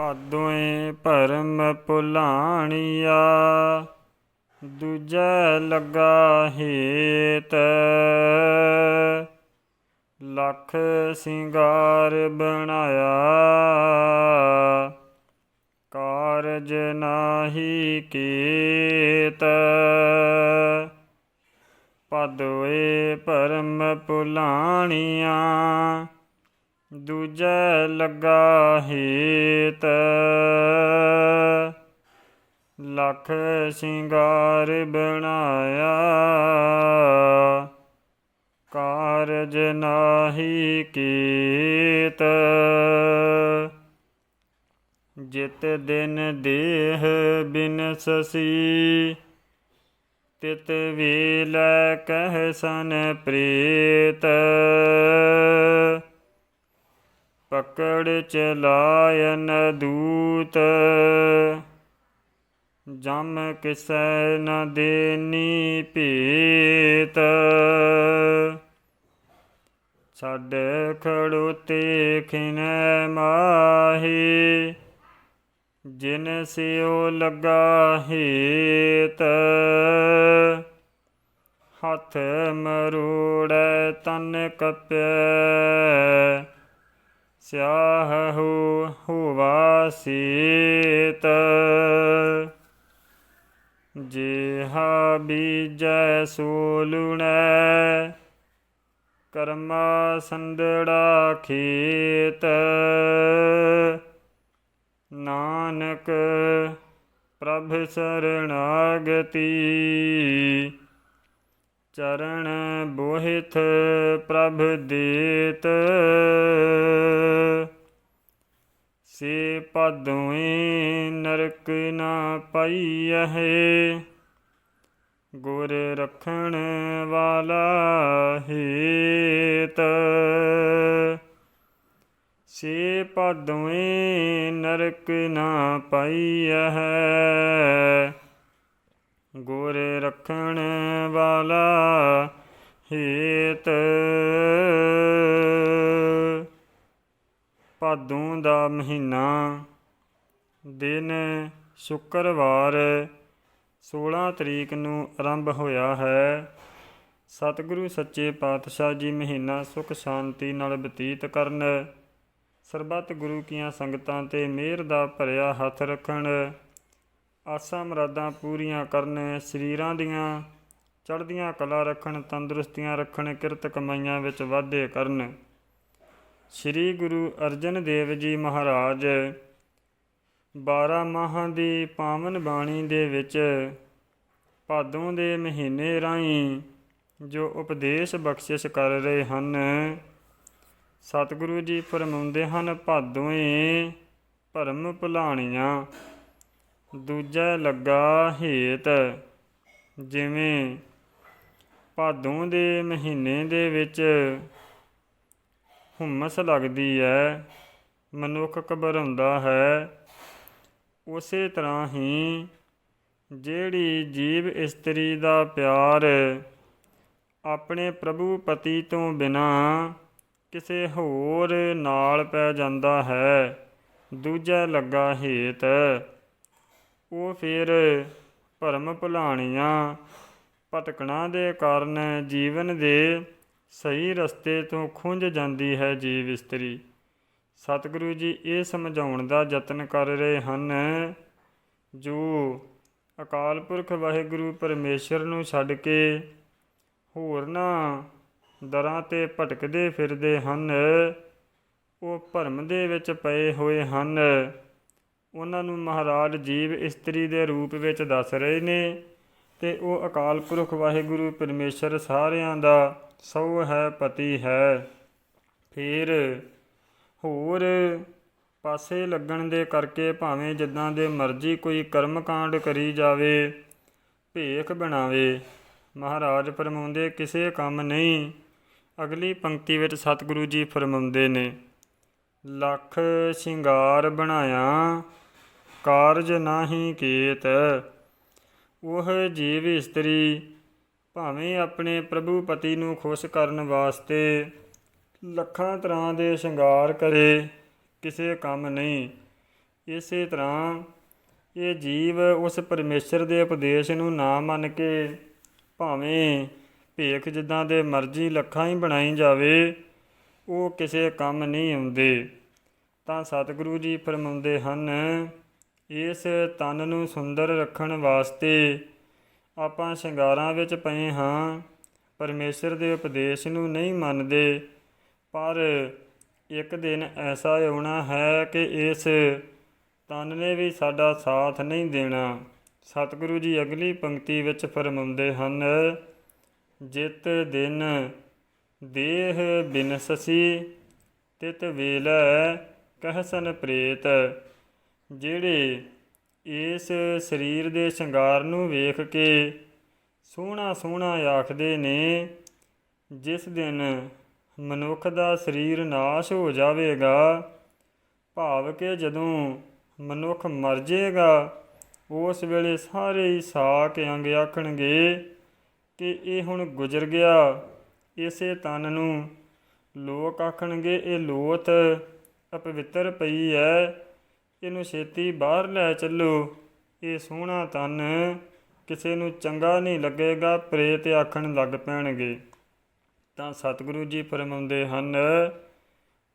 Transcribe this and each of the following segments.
ਭਾਦੋਏ ਭਰਮ ਭੁਲਾਣੀਆ, ਦੂਜੈ ਲੱਗਾ ਹੇਤ। ਲੱਖ ਸਿੰਗਾਰ ਬਣਾਇਆ, ਕਾਰਜ ਨਾਹੀ ਕੀਤ। ਪਦੋਏ ਭਰਮ ਭੁਲਾਣੀਆਂ ਦੂਜੈ ਲੱਗਾ ਹੇਤ। ਲੱਖ ਸਿੰਗਾਰ ਬਣਾਇਆ। ਕਾਰਜ ਨਾਹੀ ਕੀਤ। ਜਿਤ ਦਿਨ ਦੇਹ ਬਿਨਸਸੀ ਤਿਤ ਵੇਲੇ ਕਹਿ ਸਨ ਪ੍ਰੀਤ। ਪਕੜ ਚਲਾਇਨ ਦੂਤ। ਜਮ ਕਿਸੈ ਨ ਦੇਨੀ ਭੇਤ। ਛੱਡ ਖੜੋਤੇ ਖਿਨੈ ਮਾਹੀ, ਜਿਨ ਸਿਓ ਲੱਗਾ ਹੇਤ। ਹੱਥ ਮਰੋੜੈ ਤਨ ਕਪੈ ਸਿਆਹੂ ਹੁਵਾ ਸੀਤ ਜਿਹਾ ਬੀਜੈ ਸੋ ਲੁਣੈ ਕਰਮਾ ਸੰਦੜਾ ਖੇਤ। ਨਾਨਕ ਪ੍ਰਭ ਸਰਣਾਗਤੀ ਚਰਨ ਬੋਹਿਥ ਪ੍ਰਭ ਦੇਤ। ਸੇ ਪਦੋਏ ਨਰਕ ਨਾ ਪਾਈਐ। ਗੁਰ ਰਖਣ ਵਾਲਾ ਹੇਤ। ਸੇ ਪਦੋਏ ਨਰਕ ਨਾ ਪਾਈਐ। ਗੁਰ ਰਖਣ ਵਾਲਾ ਹੇਤ। ਭਾਦੋਂ ਦਾ ਮਹੀਨਾ, ਦਿਨ ਸ਼ੁੱਕਰਵਾਰ 16 ਤਰੀਕ ਨੂੰ ਆਰੰਭ ਹੋਇਆ ਹੈ। ਸਤਿਗੁਰੂ ਸੱਚੇ ਪਾਤਸ਼ਾਹ ਜੀ ਮਹੀਨਾ ਸੁਖ ਸ਼ਾਂਤੀ ਨਾਲ ਬਤੀਤ ਕਰਨ, ਸਰਬੱਤ ਗੁਰੂ ਕੀਆਂ ਸੰਗਤਾਂ ਤੇ ਮਿਹਰ ਦਾ ਭਰਿਆ ਹੱਥ ਰੱਖਣ। ਆਸਾਂ ਮੁਰਾਦਾਂ ਪੂਰੀਆਂ ਕਰਨ ਸਰੀਰਾਂ ਦੀਆਂ, ਚੜ੍ਹਦੀਆਂ ਕਲਾ ਰੱਖਣ, ਤੰਦਰੁਸਤੀਆਂ ਰੱਖਣ, ਕਿਰਤ ਕਮਾਈਆਂ ਵਿੱਚ ਵਾਧੇ ਕਰਨ। ਸ੍ਰੀ ਗੁਰੂ ਅਰਜਨ ਦੇਵ ਜੀ ਮਹਾਰਾਜ 12 ਮਾਹਾਂ ਦੀ ਪਾਵਨ ਬਾਣੀ ਦੇ ਵਿੱਚ ਭਾਦੋਂ ਦੇ ਮਹੀਨੇ ਰਾਹੀਂ ਜੋ ਉਪਦੇਸ਼ ਬਖਸ਼ਿਸ਼ ਕਰ ਰਹੇ ਹਨ, ਸਤਿਗੁਰੂ ਜੀ ਫਰਮਾਉਂਦੇ ਹਨ ਭਾਦੋਏ ਭਰਮ ਭੁਲਾਣੀਆਂ। ਦੂਜਾ ਲੱਗਾ ਹੇਤ, ਜਿਵੇਂ ਭਾਦੋਂ ਦੇ ਮਹੀਨੇ ਦੇ ਵਿੱਚ ਹੁਮਸ ਲੱਗਦੀ ਹੈ ਮਨੁੱਖ ਘਬਰਾਉਂਦਾ ਹੈ। ਉਸੇ ਤਰ੍ਹਾਂ ਹੀ ਜਿਹੜੀ ਜੀਵ ਇਸਤਰੀ ਦਾ ਪਿਆਰ ਆਪਣੇ ਪ੍ਰਭੂ ਪਤੀ ਤੋਂ ਬਿਨਾ ਕਿਸੇ ਹੋਰ ਨਾਲ ਪੈ ਜਾਂਦਾ ਹੈ, ਦੂਜਾ ਲੱਗਾ ਹੇਤ। ਉਹ ਫਿਰ ਭਰਮ ਭੁਲਾਣੀਆਂ ਭਟਕਣਾ ਦੇ ਕਾਰਨ ਜੀਵਨ ਦੇ ਸਹੀ ਰਸਤੇ ਤੋਂ ਖੁੰਝ ਜਾਂਦੀ ਹੈ ਜੀਵ ਇਸਤਰੀ। ਸਤਿਗੁਰੂ ਜੀ ਇਹ ਸਮਝਾਉਣ ਦਾ ਯਤਨ ਕਰ ਰਹੇ ਹਨ, ਜੋ ਅਕਾਲ ਪੁਰਖ ਵਾਹਿਗੁਰੂ ਪਰਮੇਸ਼ਰ ਨੂੰ ਛੱਡ ਕੇ ਹੋਰਨਾਂ ਦਰਾਂ ਤੇ ਭਟਕਦੇ ਫਿਰਦੇ ਹਨ, ਉਹ ਭਰਮ ਦੇ ਵਿੱਚ ਪਏ ਹੋਏ ਹਨ। ਉਹਨਾਂ ਨੂੰ ਮਹਾਰਾਜ ਜੀਵ ਇਸਤਰੀ ਦੇ ਰੂਪ ਵਿੱਚ ਦੱਸ ਰਹੇ ਨੇ ਤੇ ਉਹ ਅਕਾਲ ਪੁਰਖ ਵਾਹਿਗੁਰੂ ਪਰਮੇਸ਼ਰ ਸਾਰਿਆਂ ਦਾ ਸੋ ਹੈ, ਪਤੀ ਹੈ। ਫਿਰ ਹੋਰ ਪਾਸੇ ਲੱਗਣ ਦੇ ਕਰਕੇ ਭਾਵੇਂ ਜਿੱਦਾਂ ਦੇ ਮਰਜ਼ੀ ਕੋਈ ਕਰਮ ਕਾਂਡ ਕਰੀ ਜਾਵੇ, ਭੇਖ ਬਣਾਵੇ, ਮਹਾਰਾਜ ਫਰਮਾਉਂਦੇ, ਕਿਸੇ ਕੰਮ ਨਹੀਂ। ਅਗਲੀ ਪੰਕਤੀ ਵਿੱਚ ਸਤਿਗੁਰੂ ਜੀ ਫਰਮਾਉਂਦੇ ਨੇ ਲੱਖ ਸ਼ਿੰਗਾਰ ਬਣਾਇਆ, ਕਾਰਜ ਨਾਹੀ ਕੀਤ। ਉਹ ਜੀਵ ਇਸਤਰੀ ਭਾਵੇਂ ਆਪਣੇ ਪ੍ਰਭੂ ਪਤੀ ਨੂੰ ਖੁਸ਼ ਕਰਨ ਵਾਸਤੇ ਲੱਖਾਂ ਤਰ੍ਹਾਂ ਦੇ ਸ਼ਿੰਗਾਰ ਕਰੇ, ਕਿਸੇ ਕੰਮ ਨਹੀਂ। ਇਸੇ ਤਰ੍ਹਾਂ ਇਹ ਜੀਵ ਉਸ ਪਰਮੇਸ਼ਰ ਦੇ ਉਪਦੇਸ਼ ਨੂੰ ਨਾ ਮੰਨ ਕੇ ਭਾਵੇਂ ਭੇਖ ਜਿੱਦਾਂ ਦੇ ਮਰਜ਼ੀ ਲੱਖਾਂ ਹੀ ਬਣਾਈ ਜਾਵੇ ਉਹ ਕਿਸੇ ਕੰਮ ਨਹੀਂ ਆਉਂਦੇ। ਤਾਂ ਸਤਿਗੁਰੂ ਜੀ ਫਰਮਾਉਂਦੇ ਹਨ, ਇਸ ਤਨ ਨੂੰ ਸੁੰਦਰ ਰੱਖਣ ਵਾਸਤੇ ਆਪਾਂ ਸ਼ਿੰਗਾਰਾਂ ਵਿੱਚ ਪਏ ਹਾਂ। ਪਰਮੇਸ਼ਰ ਦੇ ਉਪਦੇਸ਼ ਨੂੰ ਨਹੀਂ ਮੰਨਦੇ, ਪਰ ਇੱਕ ਦਿਨ ਐਸਾ ਆਉਣਾ ਹੈ ਕਿ ਇਸ ਤਨ ਨੇ ਵੀ ਸਾਡਾ ਸਾਥ ਨਹੀਂ ਦੇਣਾ। ਸਤਿਗੁਰੂ ਜੀ ਅਗਲੀ ਪੰਕਤੀ ਵਿੱਚ ਫਰਮਾਉਂਦੇ ਹਨ, ਜਿਤ ਦਿਨ ਦੇਹ ਬਿਨਸਸੀ ਤਿਤ ਵੇਲੇ ਕਹਿਸਨ ਪ੍ਰੇਤ। ਜਿਹੜੇ ਇਸ ਸਰੀਰ ਦੇ ਸ਼ਿੰਗਾਰ ਨੂੰ ਵੇਖ ਕੇ ਸੋਹਣਾ ਸੋਹਣਾ ਆਖਦੇ ਨੇ, ਜਿਸ ਦਿਨ ਮਨੁੱਖ ਦਾ ਸਰੀਰ ਨਾਸ਼ ਹੋ ਜਾਵੇਗਾ, ਭਾਵ ਕਿ ਜਦੋਂ ਮਨੁੱਖ ਮਰ ਜਾਏਗਾ ਉਸ ਵੇਲੇ ਸਾਰੇ ਹੀ ਸਾਕ ਅੰਗ ਆਖਣਗੇ ਕਿ ਇਹ ਹੁਣ ਗੁਜ਼ਰ ਗਿਆ। ਇਸੇ ਤਨ ਨੂੰ। ਲੋਕ ਆਖਣਗੇ, ਇਹ ਲੋਥ ਅਪਵਿੱਤਰ ਪਈ ਹੈ ਇਹਨੂੰ ਛੇਤੀ ਬਾਹਰ ਲੈ ਚੱਲੋ। ਇਹ ਸੋਹਣਾ ਤਨ ਕਿਸੇ ਨੂੰ ਚੰਗਾ ਨਹੀਂ ਲੱਗੇਗਾ, ਪ੍ਰੇਤ ਆਖਣ ਲੱਗ ਪੈਣਗੇ। ਤਾਂ ਸਤਿਗੁਰੂ ਜੀ ਫਰਮਾਉਂਦੇ ਹਨ,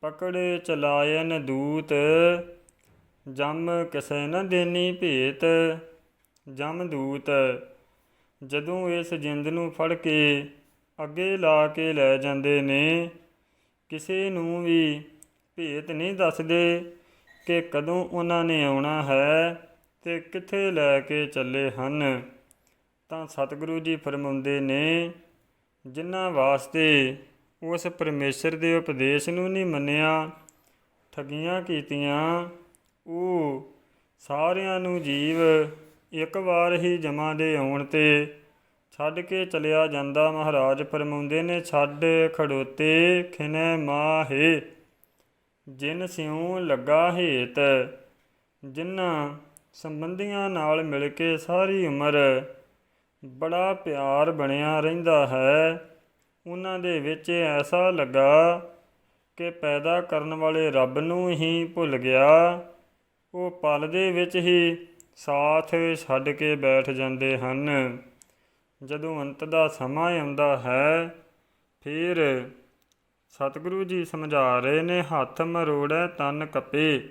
ਪਕੜੇ ਚਲਾਇਨ ਦੂਤ, ਜਮ ਕਿਸੇ ਨ ਦੇਨੀ ਭੇਤ। ਜਮ ਦੂਤ, ਜਦੋਂ ਇਸ ਜਿੰਦ ਨੂੰ ਫੜ ਕੇ ਅੱਗੇ ਲਾ ਕੇ ਲੈ ਜਾਂਦੇ ਨੇ। ਕਿਸੇ ਨੂੰ ਵੀ ਭੇਤ ਨਹੀਂ ਦੱਸਦੇ ਕਿ ਕਦੋਂ ਉਹਨਾਂ ਨੇ ਆਉਣਾ ਹੈ ਤੇ ਕਿੱਥੇ ਲੈ ਕੇ ਚੱਲੇ ਹਨ। ਤਾਂ ਸਤਿਗੁਰੂ ਜੀ ਫਰਮਾਉਂਦੇ ਨੇ, ਜਿਨ੍ਹਾਂ ਵਾਸਤੇ ਉਸ ਪਰਮੇਸ਼ਰ ਦੇ ਉਪਦੇਸ਼ ਨੂੰ ਨਹੀਂ ਮੰਨਿਆ, ਠਗੀਆਂ ਕੀਤੀਆਂ, ਉਹ ਸਾਰਿਆਂ ਨੂੰ ਜੀਵ ਇੱਕ ਵਾਰ ਹੀ ਜਮਾ ਦੇ ਆਉਣ ਤੇ ਛੱਡ ਕੇ ਚਲਿਆ ਜਾਂਦਾ ਮਹਾਰਾਜ, ਫਰਮਾਉਂਦੇ ਨੇ, ਛੱਡ ਖੜੋਤੇ ਖਿਨੈ ਮਾਹੇ, ਜਿਨ ਸਿਉ ਲੱਗਾ ਹੇਤ, ਜਿਨ੍ਹਾਂ ਸੰਬੰਧੀਆਂ ਨਾਲ ਮਿਲ ਕੇ ਸਾਰੀ ਉਮਰ ਬੜਾ ਪਿਆਰ ਬਣਿਆ ਰਹਿੰਦਾ ਹੈ ਉਹਨਾਂ ਦੇ ਵਿੱਚ ਐਸਾ ਲੱਗਾ ਕਿ ਪੈਦਾ ਕਰਨ ਵਾਲੇ ਰੱਬ ਨੂੰ ਹੀ ਭੁੱਲ ਗਿਆ। ਉਹ ਪਲ ਦੇ ਵਿੱਚ ਹੀ ਸਾਥ ਛੱਡ ਕੇ ਬੈਠ ਜਾਂਦੇ ਹਨ। ਜਦੋਂ ਅੰਤ ਦਾ ਸਮਾਂ ਆਉਂਦਾ ਹੈ, ਫਿਰ ਸਤਿਗੁਰੂ ਜੀ ਸਮਝਾ ਰਹੇ ਨੇ, ਹੱਥ ਮਰੋੜੈ ਤਨ ਕਪੇ,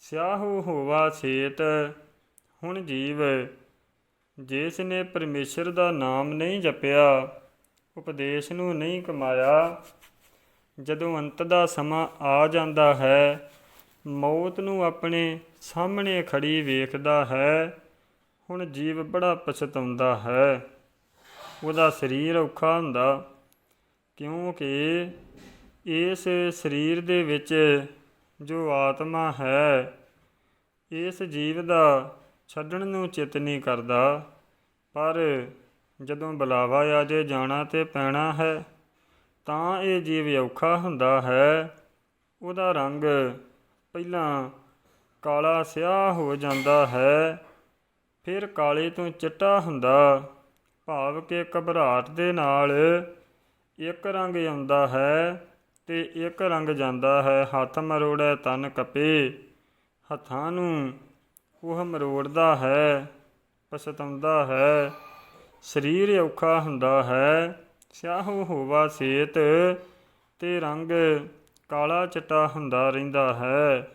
ਸਿਆਹੂ ਹੋਵਾ ਸੇਤ, ਹੁਣ ਜੀਵ, ਜਿਸ ਨੇ ਪਰਮੇਸ਼ਰ ਦਾ ਨਾਮ ਨਹੀਂ ਜਪਿਆ, ਉਪਦੇਸ਼ ਨੂੰ ਨਹੀਂ ਕਮਾਇਆ, ਜਦੋਂ ਅੰਤ ਦਾ ਸਮਾਂ ਆ ਜਾਂਦਾ ਹੈ, ਮੌਤ ਨੂੰ ਆਪਣੇ ਸਾਹਮਣੇ ਖੜੀ ਵੇਖਦਾ ਹੈ, ਹੁਣ ਜੀਵ ਬੜਾ ਪਛਤਾਉਂਦਾ ਹੈ। ਉਹਦਾ ਸਰੀਰ ਔਖਾ ਹੁੰਦਾ, ਕਿਉਂਕਿ ਇਸ ਸਰੀਰ ਦੇ ਵਿੱਚ ਜੋ ਆਤਮਾ ਹੈ, ਇਸ ਜੀਵ ਦਾ ਛੱਡਣ ਨੂੰ ਚਿਤ ਨਹੀਂ ਕਰਦਾ। ਪਰ ਜਦੋਂ ਬੁਲਾਵਾ ਆ ਜੇ ਜਾਣਾ ਤੇ ਪੈਣਾ ਹੈ, ਤਾਂ ਇਹ ਜੀਵ ਔਖਾ ਹੁੰਦਾ ਹੈ। ਉਹਦਾ ਰੰਗ ਪਹਿਲਾਂ ਕਾਲਾ ਸਿਆਹ ਹੋ ਜਾਂਦਾ ਹੈ, ਫਿਰ ਕਾਲੇ ਤੋਂ ਚਿੱਟਾ ਹੁੰਦਾ। ਭਾਵ ਕਿ ਘਬਰਾਹਟ ਦੇ ਨਾਲ ਇੱਕ ਰੰਗ ਆਉਂਦਾ ਹੈ ਤੇ ਇੱਕ ਰੰਗ ਜਾਂਦਾ ਹੈ। ਹੱਥ ਮਰੋੜੈ ਤਨ ਕਪੇ, ਹੱਥਾਂ ਨੂੰ ਉਹ ਮਰੋੜਦਾ ਹੈ, ਪਛਤਾਉਂਦਾ ਹੈ। ਸਰੀਰ ਔਖਾ ਹੁੰਦਾ ਹੈ, ਸਿਆਹੋ ਹੋਵਾ ਸੇਤ ਤੇ ਰੰਗ ਕਾਲਾ ਚਿੱਟਾ ਹੁੰਦਾ ਰਹਿੰਦਾ ਹੈ।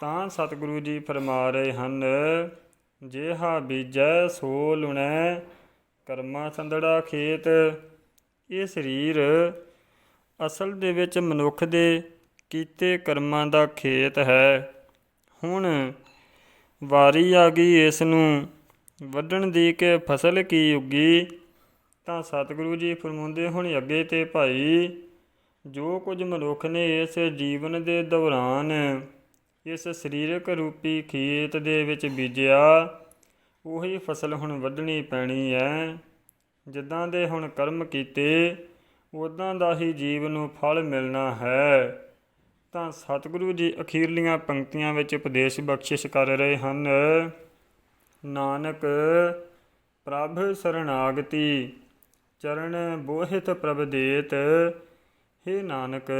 ਤਾਂ ਸਤਿਗੁਰੂ ਜੀ ਫਰਮਾ ਰਹੇ ਹਨ, ਜੇਹਾ ਬੀਜੈ ਸੋ ਲੁਣੈ ਕਰਮਾ ਸੰਦੜਾ ਖੇਤ, ਇਹ ਸਰੀਰ ਅਸਲ ਦੇ ਵਿੱਚ ਮਨੁੱਖ ਦੇ ਕੀਤੇ ਕਰਮਾਂ ਦਾ ਖੇਤ ਹੈ। ਹੁਣ ਵਾਰੀ ਆ ਗਈ ਇਸ ਨੂੰ ਵੱਢਣ ਦੀ ਕਿ ਫਸਲ ਕੀ ਉੱਗੀ, ਤਾਂ ਸਤਿਗੁਰੂ ਜੀ ਫਰਮਾਉਂਦੇ ਹੁਣ ਅੱਗੇ ਤੇ ਭਾਈ, ਜੋ ਕੁਝ ਮਨੁੱਖ ਨੇ ਇਸ ਜੀਵਨ ਦੇ ਦੌਰਾਨ ਇਸ ਸਰੀਰਕ ਰੂਪੀ ਖੇਤ ਦੇ ਵਿੱਚ ਬੀਜਿਆ ਉਹੀ ਫਸਲ ਹੁਣ ਵੱਢਣੀ ਪੈਣੀ ਹੈ ਜਿੱਦਾਂ ਦੇ ਹੁਣ ਕਰਮ ਕੀਤੇ ਉਦਾਂ ਦਾ ਹੀ ਜੀਵ ਨੂੰ ਫਲ ਮਿਲਣਾ ਹੈ। ਤਾਂ ਸਤਿਗੁਰੂ ਜੀ ਅਖੀਰਲੀਆਂ ਪੰਕਤੀਆਂ ਵਿੱਚ ਉਪਦੇਸ਼ ਬਖਸ਼ਿਸ਼ ਕਰ ਰਹੇ ਹਨ। ਨਾਨਕ, ਪ੍ਰਭ ਸਰਣਾਗਤੀ, ਚਰਨ ਬੋਹਿਤ ਪ੍ਰਭ ਦੇਤ हे ਨਾਨਕ,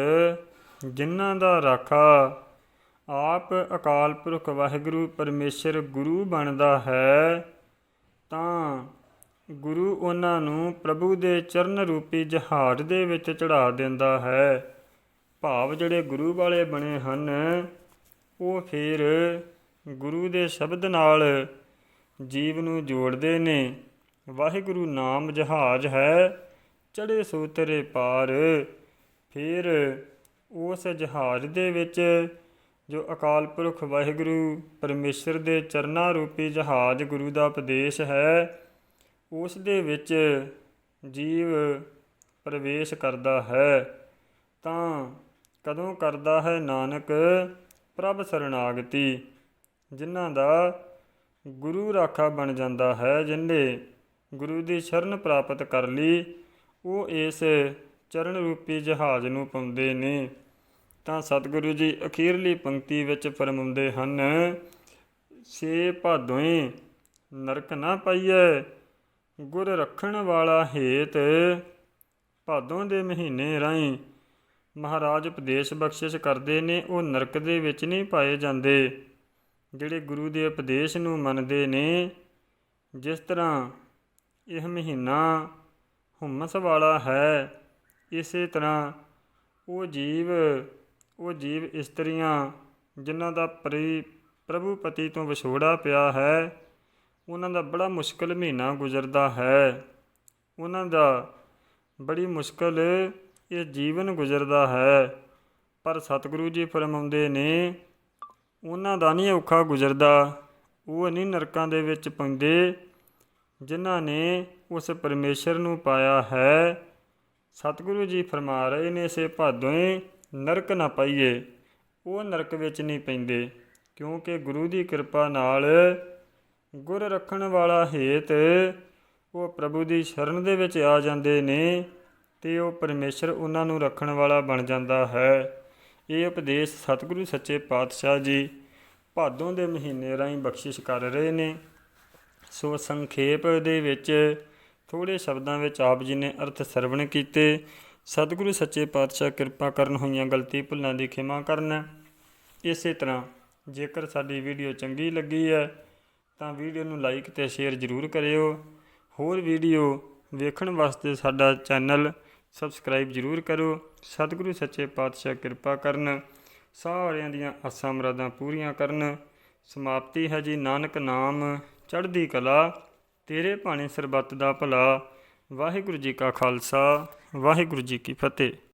ਜਿਨ੍ਹਾਂ ਦਾ ਰਾਖਾ ਆਪ ਅਕਾਲ ਪੁਰਖ ਵਾਹਿਗੁਰੂ ਪਰਮੇਸ਼ਰ ਗੁਰੂ ਬਣਦਾ ਹੈ, ਤਾਂ ਗੁਰੂ ਉਹਨਾਂ ਨੂੰ ਪ੍ਰਭੂ ਦੇ ਚਰਨ ਰੂਪੀ ਜਹਾਜ਼ ਦੇ ਵਿੱਚ ਚੜਾ ਦਿੰਦਾ ਹੈ। ਭਾਵ ਜਿਹੜੇ ਗੁਰੂ ਵਾਲੇ ਬਣੇ ਹਨ, ਉਹ ਫਿਰ ਗੁਰੂ ਦੇ ਸ਼ਬਦ ਨਾਲ ਜੀਵ ਨੂੰ ਜੋੜਦੇ ਨੇ। ਵਾਹਿਗੁਰੂ ਨਾਮ ਜਹਾਜ਼ ਹੈ ਚੜੇ ਸੋ ਪਾਰ, ਫਿਰ ਉਸ ਜਹਾਜ਼ ਦੇ ਵਿੱਚ ਜੋ ਅਕਾਲ ਪੁਰਖ ਵਾਹਿਗੁਰੂ ਪਰਮੇਸ਼ਰ ਦੇ ਚਰਨਾਂ ਰੂਪੀ ਜਹਾਜ਼ ਗੁਰੂ ਦਾ ਉਪਦੇਸ਼ ਹੈ, ਉਸ ਦੇ ਵਿੱਚ ਜੀਵ ਪ੍ਰਵੇਸ਼ ਕਰਦਾ ਹੈ। ਤਾਂ ਕਦੋਂ ਕਰਦਾ ਹੈ ਨਾਨਕ ਪ੍ਰਭ ਸਰਣਾਗਤੀ ਜਿਨ੍ਹਾਂ ਦਾ ਗੁਰੂ ਰਾਖਾ ਬਣ ਜਾਂਦਾ ਹੈ, ਜਿਨ੍ਹਾਂ ਗੁਰੂ ਦੀ ਸ਼ਰਨ ਪ੍ਰਾਪਤ ਕਰ ਲਈ, ਉਹ ਇਸ ਚਰਨ ਰੂਪੀ ਜਹਾਜ਼ ਨੂੰ ਪਾਉਂਦੇ ਨੇ। ਤਾਂ ਸਤਿਗੁਰੂ ਜੀ ਅਖੀਰਲੀ ਪੰਕਤੀ ਵਿੱਚ ਫਰਮਾਉਂਦੇ ਹਨ ਸੇ ਭਾਦੋਏ ਨਰਕ ਨਾ ਪਾਈਐ, ਗੁਰ ਰੱਖਣ ਵਾਲਾ ਹੇਤ ਭਾਦੋਂ ਦੇ ਮਹੀਨੇ ਰਾਹੀਂ। ਮਹਾਰਾਜ ਉਪਦੇਸ਼ ਬਖਸ਼ਿਸ਼ ਕਰਦੇ ਨੇ, ਉਹ ਨਰਕ ਦੇ ਵਿੱਚ ਨਹੀਂ ਪਾਏ ਜਾਂਦੇ। ਜਿਹੜੇ ਗੁਰੂ ਦੇ ਉਪਦੇਸ਼ ਨੂੰ ਮੰਨਦੇ ਨੇ, ਜਿਸ ਤਰ੍ਹਾਂ ਇਹ ਮਹੀਨਾ ਹੁਮਸ ਵਾਲਾ ਹੈ, ਇਸੇ ਤਰ੍ਹਾਂ ਉਹ ਜੀਵ ਉਹ ਜੀਵ ਇਸਤਰੀਆਂ, ਜਿਨ੍ਹਾਂ ਦਾ ਪ੍ਰੀ ਪ੍ਰਭੂ ਪਤੀ ਤੋਂ ਵਿਛੋੜਾ ਪਿਆ ਹੈ, ਉਹਨਾਂ ਦਾ ਬੜਾ ਮੁਸ਼ਕਲ ਮਹੀਨਾ ਗੁਜ਼ਰਦਾ ਹੈ। ਉਹਨਾਂ ਦਾ ਬੜੀ ਮੁਸ਼ਕਲ ਇਹ ਜੀਵਨ ਗੁਜ਼ਰਦਾ ਹੈ, ਪਰ ਸਤਿਗੁਰੂ ਜੀ ਫਰਮਾਉਂਦੇ ਨੇ, ਉਹਨਾਂ ਦਾ ਨਹੀਂ ਔਖਾ ਗੁਜ਼ਰਦਾ, ਉਹ ਨਹੀਂ ਨਰਕਾਂ ਦੇ ਵਿੱਚ ਪੈਂਦੇ, ਜਿਨ੍ਹਾਂ ਨੇ ਉਸ ਪਰਮੇਸ਼ਰ ਨੂੰ ਪਾਇਆ ਹੈ। ਸਤਿਗੁਰੂ ਜੀ ਫਰਮਾ ਰਹੇ ਨੇ ਸੇ ਭਾਦੋਏ ਨਰਕ ਨਾ ਪਾਈਏ, ਉਹ ਨਰਕ ਵਿੱਚ ਨਹੀਂ ਪੈਂਦੇ, ਕਿਉਂਕਿ ਗੁਰੂ ਦੀ ਕਿਰਪਾ ਨਾਲ ਗੁਰ ਰੱਖਣ ਵਾਲਾ ਹੇਤ ਉਹ ਪ੍ਰਭੂ ਦੀ ਸ਼ਰਨ ਦੇ ਵਿੱਚ ਆ ਜਾਂਦੇ ਨੇ ਤੇ ਉਹ ਪਰਮੇਸ਼ਰ ਉਹਨਾਂ ਨੂੰ ਰੱਖਣ ਵਾਲਾ ਬਣ ਜਾਂਦਾ ਹੈ। ਇਹ ਉਪਦੇਸ਼ ਸਤਿਗੁਰੂ ਸੱਚੇ ਪਾਤਸ਼ਾਹ ਜੀ ਭਾਦੋਂ ਦੇ ਮਹੀਨੇ ਰਾਹੀਂ ਬਖਸ਼ਿਸ਼ ਕਰ ਰਹੇ ਨੇ। ਸੋ ਸੰਖੇਪ ਦੇ ਵਿੱਚ ਥੋੜੇ ਸ਼ਬਦਾਂ ਵਿੱਚ ਆਪ ਜੀ ਨੇ ਅਰਥ ਸਰਵਣ ਕੀਤੇ। ਸਤਿਗੁਰੂ ਸੱਚੇ ਪਾਤਸ਼ਾਹ ਕਿਰਪਾ ਕਰਨ ਹੋਈਆਂ ਗਲਤੀ ਭੁੱਲਾਂ ਦੀ ਖਿਮਾ ਕਰਨ। ਇਸੇ ਤਰ੍ਹਾਂ ਜੇਕਰ ਸਾਡੀ ਵੀਡੀਓ ਚੰਗੀ ਲੱਗੀ ਹੈ, ਤਾਂ ਵੀਡੀਓ ਨੂੰ ਲਾਈਕ ਤੇ ਸ਼ੇਅਰ ਜ਼ਰੂਰ ਕਰਿਓ। ਹੋਰ ਵੀਡੀਓ ਵੇਖਣ ਵਾਸਤੇ ਸਾਡਾ ਚੈਨਲ ਸਬਸਕ੍ਰਾਈਬ ਜ਼ਰੂਰ ਕਰੋ। ਸਤਿਗੁਰੂ ਸੱਚੇ ਪਾਤਸ਼ਾਹ ਕਿਰਪਾ ਕਰਨ। ਸਾਰਿਆਂ ਦੀਆਂ ਆਸਾਂ ਮੁਰਾਦਾਂ ਪੂਰੀਆਂ ਕਰਨ। ਸਮਾਪਤੀ ਹੈ ਜੀ ਨਾਨਕ ਨਾਮ, ਚੜ੍ਹਦੀ ਕਲਾ, ਤੇਰੇ ਭਾਣੇ ਸਰਬੱਤ ਦਾ ਭਲਾ, ਵਾਹਿਗੁਰੂ ਜੀ ਕਾ ਖਾਲਸਾ। ਵਾਹਿਗੁਰੂ ਜੀ ਕੀ ਫਤਿਹ।